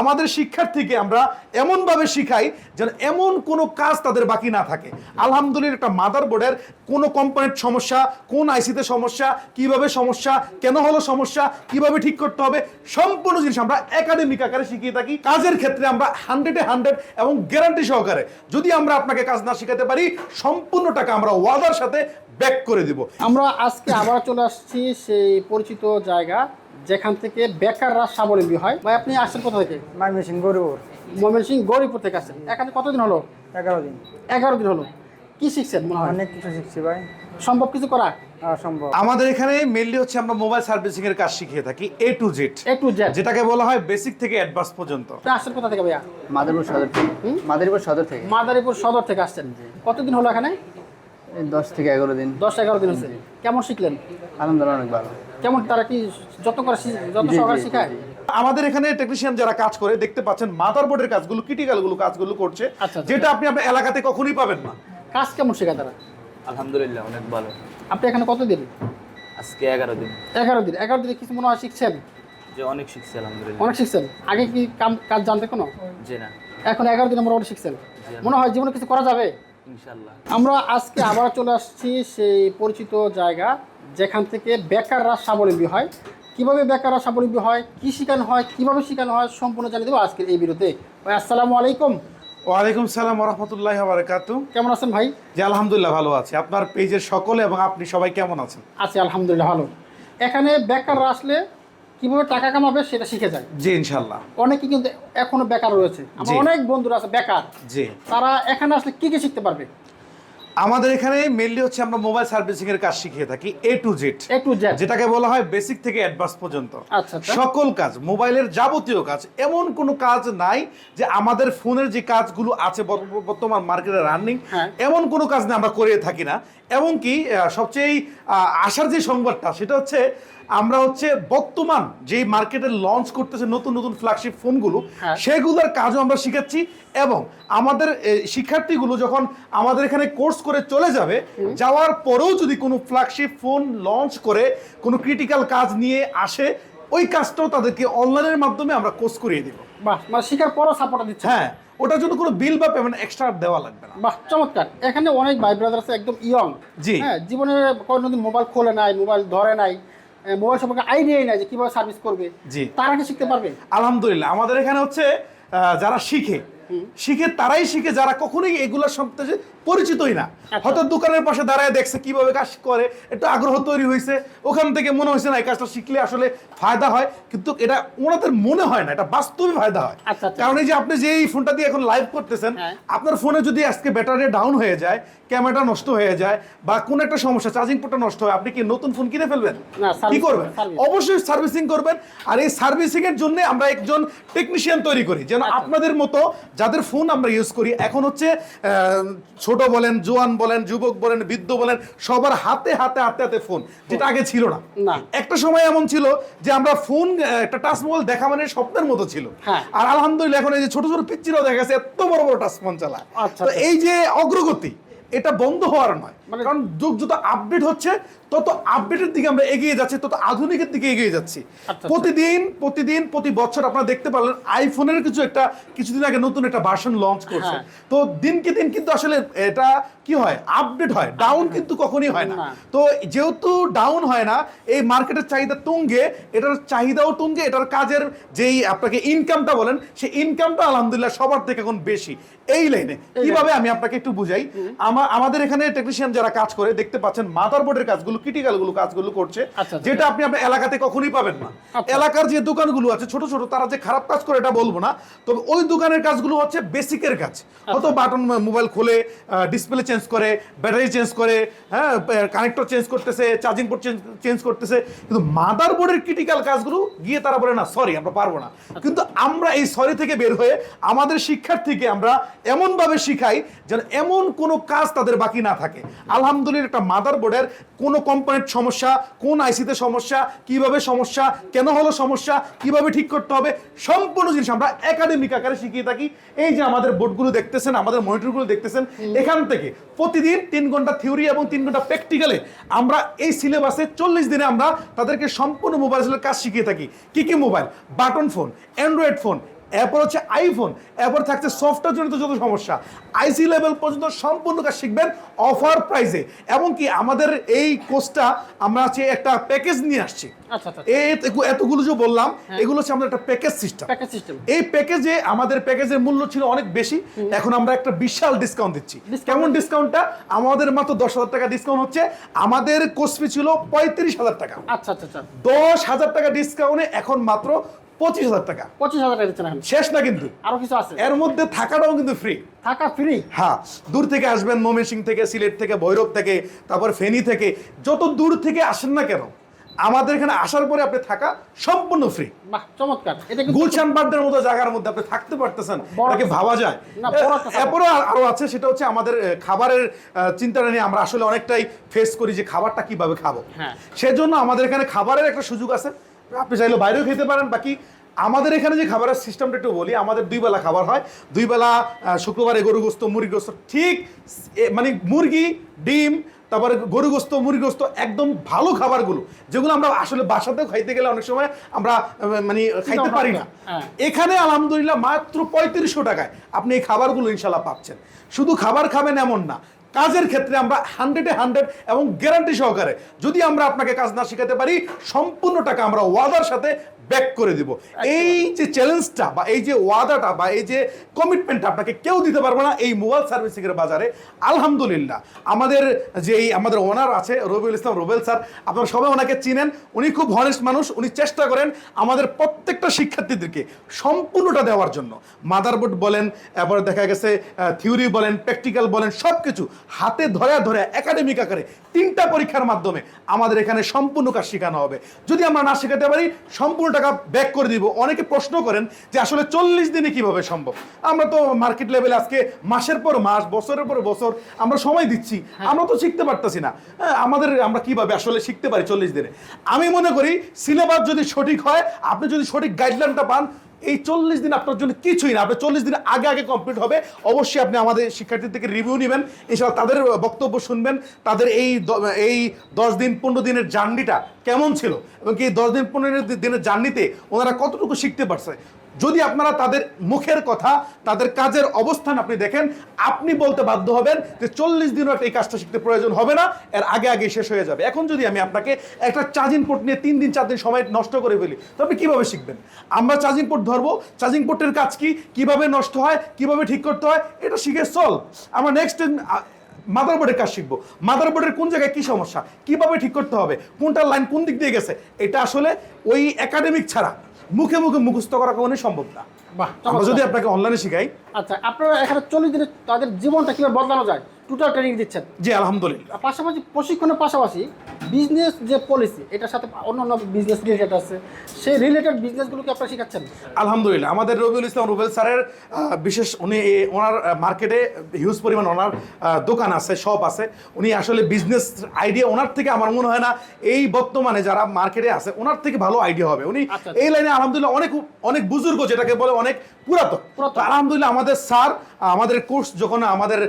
আমাদের শিক্ষার্থীকে আমরা এমনভাবে শিখাই যেন এমন কোনো কাজ তাদের বাকি না থাকে। আলহামদুলিল্লাহ একটা মাদার বোর্ডের কোনো কম্পোনেন্ট সমস্যা, কোন আইসিতে সমস্যা, কীভাবে সমস্যা, কেন হলো সমস্যা, কীভাবে ঠিক করতে হবে, সম্পূর্ণ জিনিস আমরা একাডেমিক আকারে শিখিয়ে থাকি। কাজের ক্ষেত্রে আমরা হান্ড্রেডে হান্ড্রেড এবং গ্যারান্টি সহকারে যদি আমরা আপনাকে কাজ না শিখাতে পারি, সম্পূর্ণ টাকা আমরা ওয়াদার সাথে ব্যাক করে দিব। আমরা আজকে আবার চলে আসছি সেই পরিচিত জায়গা। যেখান থেকে বেকাররা স্বাবলম্বী হয়। ভাই আপনি আসছেন কোথা থেকে? ময়মনসিংহ গরুর মোহাম্মদ সিং গৌরীপুর থেকে আসছেন। এখানে কতদিন হলো? এগারো দিন। এগারো দিন হলো। কি শিখছেন মনে হয়? অনেক কিছু শিখছি ভাই। সম্ভব কিছু করা? অসম্ভব আমাদের এখানে মেনলি হচ্ছে আমরা মোবাইল সার্ভিসিং এর কাজ শিখিয়ে থাকি A to Z A to Z যেটাকে বলা হয় বেসিক থেকে অ্যাডভান্স পর্যন্ত। আপনি আসছেন কোথা থেকে ভাইয়া? মাদারীপুর সদর থেকে। মাদারীপুর সদর থেকে। মাদারীপুর সদর থেকে আসছেন। কতদিন হলো এখানে? দশ থেকে এগারো দিন। দশ এগারো দিন হচ্ছে কেমন শিখলেন? আলহামদুলিল্লাহ অনেক ভালো। কেমন তারা কি যত করে যত জি, সহকারে শেখায়? আমাদের এখানে টেকনিশিয়ান যারা কাজ করে দেখতে পাচ্ছেন মাদার বোর্ডের কাজগুলো ক্রিটিক্যালগুলো কাজগুলো করছে আচ্ছা, আচ্ছা। যেটা আপনি আপনার এলাকাতে কখনোই পাবেন না। কাজ কেমন শেখায় তারা? আলহামদুলিল্লাহ অনেক ভালো। আপনি এখানে কতদিন আজকে এগারো দিন। এগারো দিন। এগারো দিনে কিছু মনে হয় শিখছেন? যে অনেক শিখছি আলহামদুলিল্লাহ। অনেক শিখছেন? আগে কি কাম কাজ জানতে কোনো? যে না। এখন এগারো দিনে মোটামুটি শিখছেন? মনে হয় জীবনে কিছু করা যাবে? ইনশাল্লাহ আমরা আজকে আবার চলে আসছি সেই পরিচিত জায়গা যেখান থেকে বেকাররা স্বাবলম্বী হয়। কীভাবে বেকাররা স্বাবলম্বী হয় কি শেখানো হয় কীভাবে শেখানো হয় সম্পূর্ণ জানিয়ে দেবো আজকের এই ভিডিওতে। ভাই আসসালামু আলাইকুম। ওয়ালাইকুম সালাম রহমতুল্লাহ বারাকাতু কেমন আছেন ভাই? যে আলহামদুলিল্লাহ ভালো আছে। আপনার পেজের সকলে এবং আপনি সবাই কেমন আছেন? আছি আলহামদুলিল্লাহ ভালো। এখানে বেকাররা আসলে কীভাবে টাকা কামাবে সেটা শিখে যায়। জি ইনশাল্লাহ অনেকে কিন্তু এখনও বেকার রয়েছে। আমার অনেক বন্ধুরা আছে বেকার। জি। তারা এখানে আসলে কি কি শিখতে পারবে? আমাদের এখানে মেনলি হচ্ছে আমরা মোবাইল সার্ভিসিং এর কাজ শিখিয়ে থাকি A to Z A to Z যেটাকে বলা হয় বেসিক থেকে অ্যাডভান্স পর্যন্ত আচ্ছা, আচ্ছা। সকল কাজ মোবাইলের যাবতীয় কাজ এমন কোনো কাজ নাই যে আমাদের ফোনের যে কাজগুলো আছে বর্তমান মার্কেটে রানিং হ্যাঁ। এমন কোনো কাজ না আমরা করে থাকি না এবং কি আহ, সবচেয়ে আশার যে সংবাদটা সেটা হচ্ছে আমরা হচ্ছে বর্তমান যে মার্কেটে লঞ্চ করতেছে নতুন নতুন ফ্ল্যাগশিপ ফোনগুলো হ্যাঁ। সেগুলোর কাজও আমরা শিখাচ্ছি এবং আমাদের শিক্ষার্থীগুলো যখন আমাদের এখানে কোর্স করে চলে যাবে যাওয়ার পরেও যদি কোনো ফ্ল্যাগশিপ ফোন লঞ্চ করে কোনো ক্রিটিক্যাল কাজ নিয়ে আসে ওই কাজটাও তাদেরকে অনলাইনের মাধ্যমে আমরা কোর্স করিয়ে দেব। বাহ মানে শিখার পরও সাপোর্ট দিচ্ছে। হ্যাঁ ওটার জন্য কোনো বিল বা পেমেন্ট এক্সট্রা দেওয়া লাগবে না। বাহ চমৎকার। এখানে অনেক ভাই ব্রাদার আছে একদম ইয়ং জি। হ্যাঁ জীবনে কোনোদিন মোবাইল খোলে নাই মোবাইল ধরে নাই মোবাইল সম্পর্কে আইডিয়াই নাই যে কীভাবে সার্ভিস করবে। জি। তারা কি শিখতে পারবে? আলহামদুলিল্লাহ আমাদের এখানে হচ্ছে যারা শিখে শিখে তারাই শিখে যারা কখনোই এগুলোর সম্পর্কে পরিচিতই না। হয়তো দোকানের পাশে দাঁড়ায় দেখছে কীভাবে কাজ করে একটু আগ্রহ তৈরি হয়েছে। ওখান থেকে মনে হয়েছে না এই কাজটা শিখলে আসলে ফায়দা হয়। কিন্তু এটা ওনাদের মনে হয় না এটা বাস্তবে ফায়দা হয়। আচ্ছা, আচ্ছা। কারণ এই যে আপনি যে এই ফোনটা দিয়ে এখন লাইভ করতেছেন হ্যাঁ। আপনার ফোনে যদি আজকে ব্যাটারি ডাউন হয়ে যায় ক্যামেরা নষ্ট হয়ে যায় বা কোন একটা সমস্যা চার্জিং পোর্টটা নষ্ট হয় আপনি কি নতুন ফোন কিনে ফেলবেন? কি করবেন? অবশ্যই সার্ভিসিং করবেন। আর এই সার্ভিসিং এর জন্য আমরা একজন টেকনিশিয়ান তৈরি করি যেন আচ্ছা। আপনাদের মতো যাদের ফোন আমরা ইউজ করি এখন হচ্ছে আহ, ছোট বলেন জোয়ান বলেন যুবক বলেন বৃদ্ধ বলেন সবার হাতে হাতে হাতে হাতে ফোন যেটা আগে ছিল না। একটা সময় এমন ছিল যে আমরা ফোন একটা টাচ মোবাইল দেখা মানে স্বপ্নের মতো ছিল হ্যাঁ। আর আলহামদুলিল্লাহ এখন এই যে ছোট ছোট পিচ্চিরাও দেখা গেছে এত বড় বড় টাচ ফোন চালায় আচ্ছা, তো আচ্ছা। এই যে অগ্রগতি এটা বন্ধ হওয়ার নয়। মানে- কারণ যুগ যত আপডেট হচ্ছে তত আপডেটের দিকে আমরা এগিয়ে যাচ্ছি তত আধুনিকের দিকে এগিয়ে যাচ্ছি। আচ্ছা। প্রতিদিন প্রতিদিন প্রতি বছর আপনারা দেখতে পারলেন আইফোনের কিছু একটা কিছুদিন আগে নতুন একটা ভার্সন লঞ্চ করছে। হ্যাঁ। তো দিনকে দিন কিন্তু আসলে এটা কি হয়? আপডেট হয়। ডাউন কিন্তু কখনই হয় না। তো যেহেতু ডাউন হয় না এই মার্কেটের চাহিদা তুঙ্গে এটার চাহিদাও তুঙ্গে এটার কাজের যেই আপনাকে ইনকামটা বলেন সেই ইনকামটা আলহামদুলিল্লাহ সবার থেকে এখন বেশি। এই লাইনে কীভাবে আমি আপনাকে একটু বুঝাই? আমাদের এখানে টেকনিশিয়ান যারা কাজ করে দেখতে পাচ্ছেন মাদার বোর্ডের কাজগুলো ক্রিটিক্যালগুলো কাজগুলো করছে আচ্ছা, আচ্ছা। যেটা আপনি আপনার এলাকাতে কখনোই পাবেন না আচ্ছা। এলাকার যে দোকানগুলো আছে ছোট ছোট তারা যে খারাপ কাজ করে এটা বলব না তবে ওই দোকানের কাজগুলো হচ্ছে বেসিকের কাজ। হয়তো বাটন মোবাইল খুলে ডিসপ্লে চেঞ্জ করে ব্যাটারি চেঞ্জ করে হ্যাঁ কানেক্টর চেঞ্জ করতেছে চার্জিং পোর্ট চেঞ্জ করতেছে কিন্তু মাদার বোর্ডের ক্রিটিক্যাল কাজগুলো গিয়ে তারা বলে না সরি আমরা পারব না কিন্তু আমরা এই সরি থেকে বের হয়ে আমাদের শিক্ষার্থীকে আমরা এমনভাবে শিখাই যেন এমন কোনো কাজ তাদের বাকি না থাকে। আলহামদুলিল্লাহ একটা মাদার বোর্ডের কোনো কম্পোনেন্ট সমস্যা কোন আইসিতে সমস্যা কীভাবে সমস্যা কেন হলো সমস্যা কীভাবে ঠিক করতে হবে সম্পূর্ণ জিনিস আমরা একাডেমিক আকারে শিখিয়ে থাকি। এই যে আমাদের বোর্ডগুলো দেখতেছেন আমাদের মনিটরগুলো দেখতেছেন এখান থেকে প্রতিদিন তিন ঘণ্টা থিওরি এবং তিন ঘণ্টা প্র্যাকটিক্যালে আমরা এই সিলেবাসে চল্লিশ দিনে আমরা তাদেরকে সম্পূর্ণ মোবাইলের কাজ শিখিয়ে থাকি। কি কি mobile button phone android phone এরপর হচ্ছে আইফোন এরপর থাকছে সফটওয়্যার জনিত যত সমস্যা আইসি লেভেল পর্যন্ত সম্পূর্ণ কাজ শিখবেন অফার প্রাইসে এমনকি আমাদের এই কোর্সটা আমরা হচ্ছে একটা প্যাকেজ নিয়ে আসছি। আচ্ছা আচ্ছা এত- এতগুলো যে বললাম এগুলো হচ্ছে আমাদের একটা প্যাকেজ সিস্টেম এই প্যাকেজে আমাদের প্যাকেজের মূল্য ছিল অনেক বেশি। এখন আমরা একটা বিশাল ডিসকাউন্ট দিচ্ছি। কেমন ডিসকাউন্টটা আমাদের মাত্র দশ হাজার টাকা ডিসকাউন্ট হচ্ছে। আমাদের কোর্স ফি ছিল পঁয়ত্রিশ হাজার টাকা। আচ্ছা আচ্ছা আচ্ছা। দশ হাজার টাকা ডিসকাউন্টে এখন মাত্র পঁচিশ হাজার টাকা। পঁচিশ হাজার টাকা দিচ্ছেন শেষ না কিন্তু। আরও কিছু আছে? এর মধ্যে থাকাটাও কিন্তু ফ্রি থাকা ফ্রি হ্যাঁ দূর থেকে আসবেন ময়মনসিং থেকে সিলেট থেকে ভৈরব থেকে তারপর ফেনী থেকে। যত দূর থেকে আসেন না কেন আমাদের এখানে আসার পরে আপনি থাকা সম্পূর্ণ ফ্রি চমৎকার। এটা গুলশান পার্কের মতো জায়গার মধ্যে আপনি থাকতে পারতেছেন তাকে ভাবা যায়। এরপরও আর- আছে সেটা হচ্ছে আমাদের খাবারের চিন্তাটা নিয়ে আমরা আসলে অনেকটাই ফেস করি যে খাবারটা কীভাবে খাব। হ্যাঁ। সেজন্য আমাদের এখানে খাবারের একটা সুযোগ আছে আপনি চাইলে বাইরেও খেতে পারেন। বাকি আমাদের এখানে যে খাবারের সিস্টেমটা একটু বলি আমাদের দুই বেলা খাবার হয়। দুই বেলা শুক্রবারে গরু গোস্ত মুরগি গোস্ত ঠিক মানে মুরগি ডিম তারপরে গরু গোস্ত মুরগি গোস্ত একদম ভালো খাবারগুলো যেগুলো আমরা আসলে বাসাতেও খাইতে গেলে অনেক সময় আমরা মানে খাইতে পারি না। হ্যাঁ। এখানে আলহামদুলিল্লাহ মাত্র পঁয়ত্রিশশো টাকায় আপনি এই খাবারগুলো ইনশাল্লাহ পাচ্ছেন। শুধু খাবার খাবেন এমন না কাজের ক্ষেত্রে আমরা হান্ড্রেডে হান্ড্রেড এবং গ্যারান্টি সহকারে যদি আমরা আপনাকে কাজ না শেখাতে পারি, সম্পূর্ণ টাকা আমরা ওয়াদার সাথে ব্যাক করে দিব। এই যে চ্যালেঞ্জটা বা এই যে ওয়াদাটা বা এই যে কমিটমেন্টটা আপনাকে কেউ দিতে পারবে না এই মোবাইল সার্ভিসিংয়ের বাজারে। আলহামদুলিল্লাহ আমাদের যে এই আমাদের ওনার আছে রবিউল ইসলাম রুবেল স্যার আপনারা সবাই ওনাকে চিনেন। উনি খুব হনেস্ট মানুষ উনি চেষ্টা করেন আমাদের প্রত্যেকটা শিক্ষার্থীদেরকে সম্পূর্ণটা দেওয়ার জন্য। মাদারবোর্ড বলেন এরপরে দেখা গেছে থিওরি বলেন প্র্যাকটিক্যাল বলেন সব কিছু হাতে ধরে ধরে একাডেমিক আকারে তিনটা পরীক্ষার মাধ্যমে আমাদের এখানে সম্পূর্ণ কাজ শেখানো হবে। যদি আমরা না শেখাতে পারি সম্পূর্ণ টাকা ব্যাক করে দিব। অনেকে প্রশ্ন করেন যে আসলে চল্লিশ দিনে কীভাবে সম্ভব? আমরা তো মার্কেট লেভেলে আজকে মাসের পর মাস বছরের পর বছর আমরা সময় দিচ্ছি। আমরা তো শিখতে পারতেছি না। হ্যাঁ, আমাদের আমরা কীভাবে আসলে শিখতে পারি চল্লিশ দিনে? আমি মনে করি সিলেবাস যদি সঠিক হয় আপনি যদি সঠিক গাইডলাইনটা পান এই চল্লিশ দিন আপনার জন্য কিছুই না। আপনি চল্লিশ দিন আগে আগে কমপ্লিট হবে। অবশ্যই আপনি আমাদের শিক্ষার্থী থেকে রিভিউ নেবেন। এছাড়া তাদের বক্তব্য শুনবেন। তাদের এই এই দশ দিন, পনেরো দিনের জার্নিটা কেমন ছিল? এবং কি দশ দিন, পনেরো দিনের জার্নিতে ওনারা কতটুকু শিখতে পারছে? যদি আপনারা তাদের মুখের কথা, তাদের কাজের অবস্থান আপনি দেখেন, আপনি বলতে বাধ্য হবেন যে চল্লিশ দিনও এই কাজটা শিখতে প্রয়োজন হবে না, এর আগে আগে শেষ হয়ে যাবে। এখন যদি আমি আপনাকে একটা চার্জিং পোর্ট নিয়ে তিন দিন, চার দিন সময় নষ্ট করে ফেলি, তো আপনি কীভাবে শিখবেন? আমরা চার্জিং পোর্ট ধরবো। চার্জিং পোর্টের কাজ কি? কীভাবে নষ্ট হয়? কীভাবে ঠিক করতে হয়? এটা শিখে সলভ আমরা নেক্সট মাদারবোর্ডের কাজ শিখব। মাদারবোর্ডের কোন জায়গায় কি সমস্যা? কীভাবে ঠিক করতে হবে? কোনটা লাইন কোন দিক দিয়ে গেছে? এটা আসলে ওই একাডেমিক ছাড়া। মুখে মুখে মুখস্থ করা কখনোই সম্ভব না। আমরা যদি আপনাকে অনলাইনে শিখাই। আচ্ছা আপনারা এখানে চল্লিশ দিনে তাদের জীবনটা কীভাবে বদলানো যায়? টোটাল ট্রেনিং দিচ্ছেন। জি আলহামদুলিল্লাহ। পাশাপাশি প্রশিক্ষণের পাশাপাশি বিজনেস যে পলিসি এটার সাথে অন্যান্য বিজনেস রিলেটেড আছে সেই রিলেটেড বিজনেসগুলোকে আপনারা শেখাচ্ছেন? আলহামদুলিল্লাহ। আমাদের রবিউল ইসলাম রুবেল স্যারের বিশেষ উনি ওনার মার্কেটে হিউজ পরিমাণ ওনার দোকান আছে শপ আছে। উনি আসলে বিজনেস আইডিয়া ওনার থেকে আমার মনে হয় না এই বর্তমানে যারা মার্কেটে আছে ওনার থেকে ভালো আইডিয়া হবে। উনি আচ্ছা, এই লাইনে আলহামদুলিল্লাহ অনেক অনেক বুজুর্গ যেটাকে বলে অনেক পুরাতন। আলহামদুলিল্লাহ আমাদের স্যার আমাদের কোর্স যখন আমাদের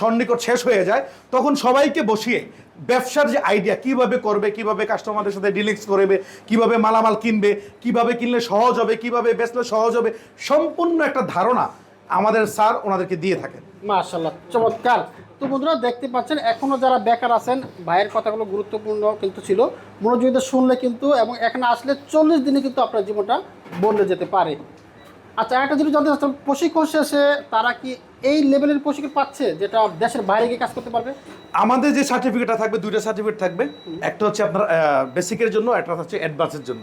সন্নিকট শেষ হয়ে যায় তখন সবাইকে বসিয়ে ব্যবসার যে আইডিয়া কীভাবে করবে কীভাবে কাস্টমারদের সাথে ডিলিংস করবে কীভাবে মালামাল কিনবে কীভাবে কিনলে সহজ হবে কীভাবে বেচলে সহজ হবে সম্পূর্ণ একটা ধারণা আমাদের স্যার ওনাদেরকে দিয়ে থাকেন। মাশাল্লাহ চমৎকার। তো বন্ধুরা দেখতে পাচ্ছেন এখনও যারা বেকার আছেন ভাইয়ের কথাগুলো গুরুত্বপূর্ণ কিন্তু ছিল মনোযোগ দিয়ে শুনলে কিন্তু এবং এখানে আসলে চল্লিশ দিনে কিন্তু আপনার জীবনটা বদলে যেতে পারে। আচ্ছা একটা জিনিস জানতে চাচ্ছিলাম প্রশিক্ষণ শেষে তারা কি এই লেভেলের প্রশিক্ষণ পাচ্ছে যেটা দেশের বাইরে গিয়ে কাজ করতে পারবে? আমাদের যে সার্টিফিকেটটা থাকবে দুইটা সার্টিফিকেট থাকবে। একটা হচ্ছে আপনার বেসিকের জন্য একটা হচ্ছে অ্যাডভান্সের জন্য।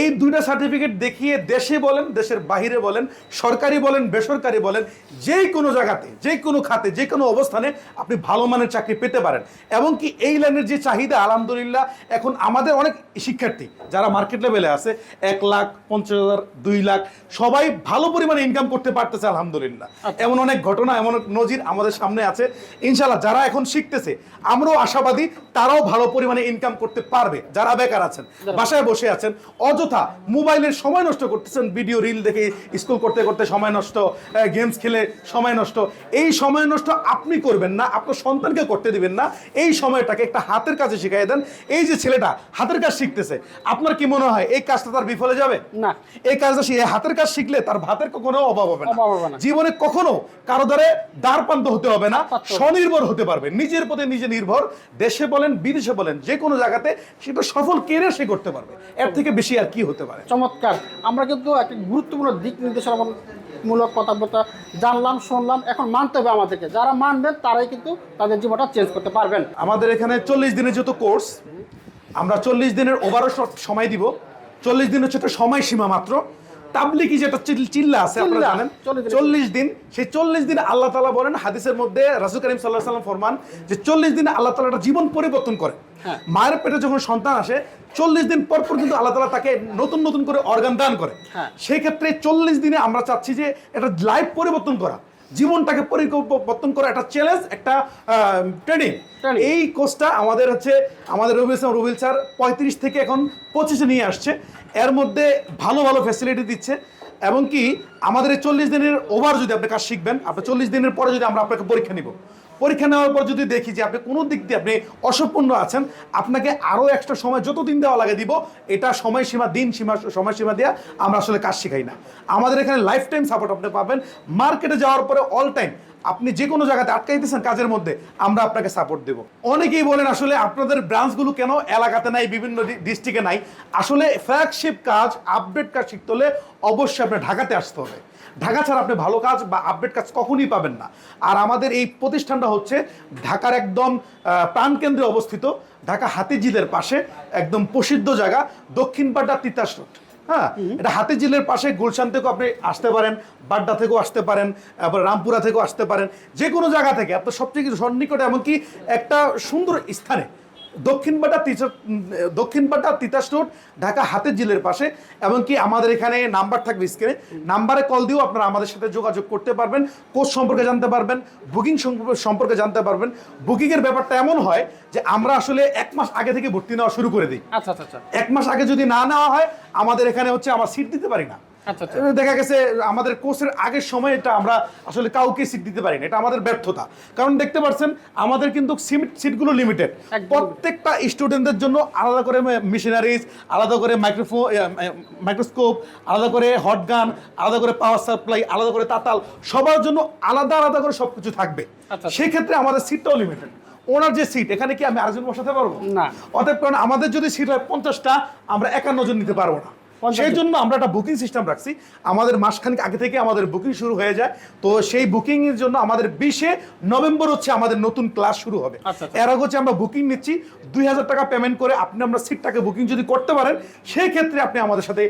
এই দুইটা সার্টিফিকেট দেখিয়ে দেশে বলেন দেশের বাইরে বলেন সরকারি বলেন বেসরকারি বলেন যেই কোনো জায়গাতে যে কোনো খাতে যে কোনো অবস্থানে আপনি ভালো মানের চাকরি পেতে পারেন। এবং কি এই লাইনের যে চাহিদা আলহামদুলিল্লাহ এখন আমাদের অনেক শিক্ষার্থী যারা মার্কেট লেভেলে আছে এক লাখ পঞ্চাশ হাজার দুই লাখ সবাই ভালো পরিমাণে ইনকাম করতে পারতেছে আলহামদুলিল্লাহ। এমন অনেক অনেক ঘটনা এমন নজির আমাদের সামনে আছে। ইনশাল্লাহ যারা এখন শিখতেছে আমরাও আশাবাদী তারাও ভালো পরিমাণে ইনকাম করতে পারবে। যারা বেকার আছেন বাসায় বসে আছেন অযথা মোবাইলের সময় নষ্ট করতেছেন ভিডিও রিল দেখে স্কুল করতে করতে সময় নষ্ট গেমস খেলে সময় নষ্ট। এই সময় নষ্ট আপনি করবেন না আপনার সন্তানকে করতে দিবেন না। এই সময়টাকে একটা হাতের কাজে শিখাই দেন। এই যে ছেলেটা হাতের কাজ শিখতেছে আপনার কি মনে হয় এই কাজটা তার বিফলে যাবে? না। এই কাজটা সে হাতের কাজ শিখলে তার ভাতের কখনো অভাব হবে না। জীবনে কখনো কারও দ্বারে দ্বারপ্রান্ত হতে হবে না। স্বনির্ভর হতে পারবে নিজের প্রতি নিজে নির্ভর দেশে বলেন বিদেশে বলেন যে কোনো জায়গাতে সেটা সফল কেরিয়ার সে করতে পারবে। এর থেকে বেশি আর কি হতে পারে? চমৎকার। আমরা কিন্তু একটা গুরুত্বপূর্ণ দিক নির্দেশনা মূলক কথাবার্তা জানলাম শুনলাম এখন মানতে হবে আমাদেরকে। যারা মানবেন তারাই কিন্তু তাদের জীবনটা চেঞ্জ করতে পারবেন। আমাদের এখানে চল্লিশ দিনের যত কোর্স আমরা চল্লিশ দিনের ওভারও সময় দিব। চল্লিশ দিন হচ্ছে একটা সময়সীমা মাত্র। তাবলিকি যেটা চিল্লা আছে আপনারা জানেন? চল্লিশ দিন। সেই চল্লিশ দিন আল্লাহ তালা বলেন হাদিসের মধ্যে রাসুল করিম সাল্লাহ সাল্লাম ফরমান যে চল্লিশ দিনে আল্লাহ একটা জীবন পরিবর্তন করে। হ্যাঁ। মায়ের পেটে যখন সন্তান আসে চল্লিশ দিন পর পর কিন্তু আল্লাহ তালা তাকে নতুন নতুন করে অর্গান দান করে। সেক্ষেত্রে সেই ক্ষেত্রে চল্লিশ দিনে আমরা চাচ্ছি যে এটা লাইফ পরিবর্তন করা। জীবনটাকে পরিবর্তন করা একটা চ্যালেঞ্জ একটা ট্রেনিং। এই কোর্সটা আমাদের হচ্ছে আমাদের রবিল ইসলাম রবিল স্যার পঁয়ত্রিশ থেকে এখন পঁচিশে নিয়ে আসছে। এর মধ্যে ভালো ভালো ফ্যাসিলিটি দিচ্ছে। এবং কি আমাদের এই চল্লিশ দিনের ওভার যদি আপনি কাজ শিখবেন আপনি চল্লিশ দিনের পরে যদি আমরা আপনাকে পরীক্ষা নিব পরীক্ষা নেওয়ার পর যদি দেখি যে আপনি কোনো দিক দিয়ে আপনি অসম্পূর্ণ আছেন, আপনাকে আরও একটা সময় যত দিন দেওয়া লাগে দিব, এটা সময়সীমা, দিন সীমা, সময়সীমা দেওয়া আমরা আসলে কাজ শেখাই না। আমাদের এখানে লাইফ টাইম সাপোর্ট আপনি পাবেন। মার্কেটে যাওয়ার পরে অল টাইম আপনি যে কোনো জায়গাতে আটকাইতেছেন কাজের মধ্যে, আমরা আপনাকে সাপোর্ট দেব। অনেকেই বলেন আসলে আপনাদের ব্রাঞ্চগুলো কেন এলাকাতে নাই, বিভিন্ন ডিস্ট্রিক্টে নাই? আসলে ফ্ল্যাগশিপ কাজ আপডেট কাজ শিখতে হলে অবশ্যই আপনার ঢাকাতে আসতে হবে। ঢাকা ছাড়া আপনি ভালো কাজ বা আপডেট কাজ কখনই পাবেন না। আর আমাদের এই প্রতিষ্ঠানটা হচ্ছে ঢাকার একদম প্রাণকেন্দ্রে অবস্থিত, ঢাকা হাতিঝিলের পাশে, একদম প্রসিদ্ধ জায়গা, দক্ষিণ পাড্ডা তিতাস রোড। হ্যাঁ এটা হাতিঝিলের পাশে গুলশান থেকেও আপনি আসতে পারেন, বাড্ডা থেকেও আসতে পারেন তারপর রামপুরা থেকেও আসতে পারেন, যে কোনো জায়গা থেকে। আপনার সবচেয়ে কিছু সন্নিকটে, এমনকি একটা সুন্দর স্থানে দক্ষিণ বাটা তিতাস রোড ঢাকা হাতের জিলের পাশে এমনকি আমাদের এখানে নাম্বার থাকবে স্ক্রিনে। নাম্বারে কল দিয়েও আপনারা আমাদের সাথে যোগাযোগ করতে পারবেন কোর্স সম্পর্কে জানতে পারবেন বুকিং সম্পর্কে জানতে পারবেন। বুকিংয়ের ব্যাপারটা এমন হয় যে আমরা আসলে এক মাস আগে থেকে ভর্তি নেওয়া শুরু করে দিই। আচ্ছা আচ্ছা আচ্ছা। এক মাস আগে যদি না নেওয়া হয় আমাদের এখানে হচ্ছে আমার সিট দিতে পারি না। দেখা গেছে আমাদের কোর্সের আগের সময় এটা আমরা আসলে কাউকে সিট দিতে পারি না এটা আমাদের ব্যর্থতা। কারণ দেখতে পাচ্ছেন আমাদের কিন্তু সিট সিটগুলো লিমিটেড প্রত্যেকটা স্টুডেন্টদের জন্য আলাদা করে মেশিনারিজ আলাদা করে মাইক্রোফোন মাইক্রোস্কোপ আলাদা করে হট গান আলাদা করে পাওয়ার সাপ্লাই আলাদা করে তাতাল। সবার জন্য আলাদা আলাদা করে সব কিছু থাকবে। আচ্ছা। সেক্ষেত্রে আমাদের সিটটাও লিমিটেড ওনার যে সিট এখানে কি আমি আরেকজন বসাতে পারব? না। অতএব কারণ আমাদের যদি সিট হয় পঞ্চাশটা আমরা একান্ন জন নিতে পারব না। 50 সেই জন্য আমরা একটা বুকিং সিস্টেম রাখছি। আমাদের মাসখানেক আগে থেকে আমাদের বুকিং শুরু হয়ে যায়। তো সেই বুকিং এর জন্য আমাদের বিশে নভেম্বর হচ্ছে আমাদের নতুন ক্লাস শুরু হবে। আচ্ছা, আচ্ছা। এর আগে হচ্ছে আমরা বুকিং নিচ্ছি। দুই হাজার টাকা পেমেন্ট করে আপনি আমরা সিটটাকে বুকিং যদি করতে পারেন সেই ক্ষেত্রে আপনি আমাদের সাথে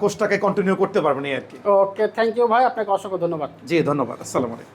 কোর্সটাকে কন্টিনিউ করতে পারবেন এই আর কি। ওকে থ্যাংক ইউ ভাই আপনাকে অসংখ্য ধন্যবাদ। জি ধন্যবাদ। আসসালামু আলাইকুম।